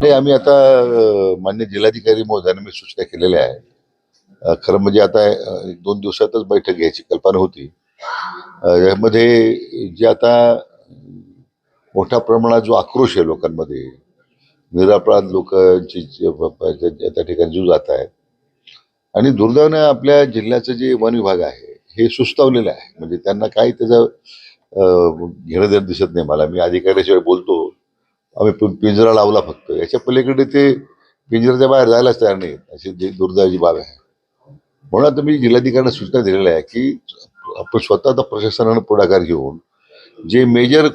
त्यामुळे आम्ही आता मान्य जिल्हाधिकारी महोदयांना मी सूचना केलेल्या आहे खरं म्हणजे आता एक दोन दिवसातच बैठक घ्यायची कल्पना होती. यामध्ये जे आता मोठ्या प्रमाणात जो आक्रोश आहे लोकांमध्ये निरापराध लोकांची त्या ठिकाणी जीव जात आहेत. आणि दुर्दैवानं आपल्या जिल्ह्याचं जे वन विभाग आहे हे सुस्तावलेलं आहे. म्हणजे त्यांना काही त्याचं घेणं देणं दिसत नाही मला. मी अधिकाऱ्याशिवाय बोलतो. आम्ही पिंजरा लावला फक्त. याच्या पलीकडे ते पिंजऱ्याच्या बाहेर जायलाच तयार नाही. अशी जी दुर्दैवाची बाब आहे. म्हणून आता मी जिल्हाधिकाऱ्यांना सूचना दिलेल्या आहे की आपण स्वतः प्रशासनानं पुढाकार घेऊन जे मेजर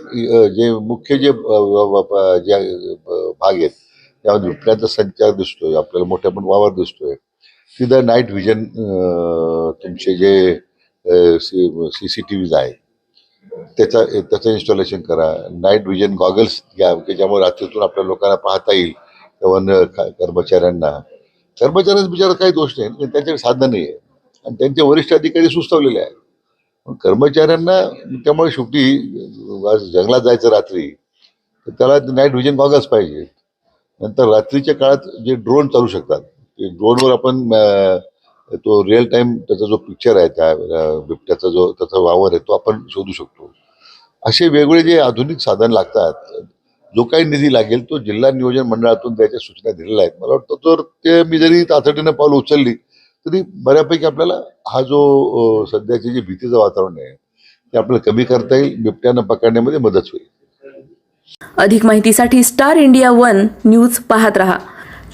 जे मुख्य जे भाग आहेत त्यामध्ये बिबट्याचा संचार दिसतोय आपल्याला मोठ्या पण वावर दिसतोय. तिथं नाईट व्हिजन तुमचे जे सी सी टी व्हीज आहेत त्याचा त्याचं इन्स्टॉलेशन करा. नाईट व्हिजन गॉगल्स घ्या की ज्यामुळे रात्रीतून आपल्या लोकांना पाहता येईल वन कर्मचाऱ्यांना. कर्मचाऱ्यांचा बिचारा काही दोष नाही पण त्यांच्याकडे साधन नाही आहे आणि त्यांचे वरिष्ठ अधिकारी सुस्तावलेले आहेत. पण कर्मचाऱ्यांना त्यामुळे शेवटी जंगलात जायचं रात्री तर त्याला नाईट व्हिजन गॉगल्स पाहिजे नंतर रात्रीच्या काळात जे ड्रोन चालू शकतात ते ड्रोनवर आपण तो रिअल टाइम त्याचा जो पिक्चर आहे त्या बिबट्याचा जो त्याचा वावर आहे तो आपण शोधू शकतो. असे वेगवेगळे जे आधुनिक साधन लागतात जो काही निधी लागेल तो जिल्हा नियोजन मंडळातून त्याच्या सूचना दिलेल्या आहेत. मला वाटतं तर ते मी जरी तातडीनं पाऊल उचलली तरी बऱ्यापैकी आपल्याला हा जो सध्याचे जे भीतीचं वातावरण आहे ते आपल्याला कमी करता येईल बिबट्यानं पकडण्यामध्ये मदत होईल. अधिक माहितीसाठी स्टार इंडिया वन न्यूज पाहत रहा.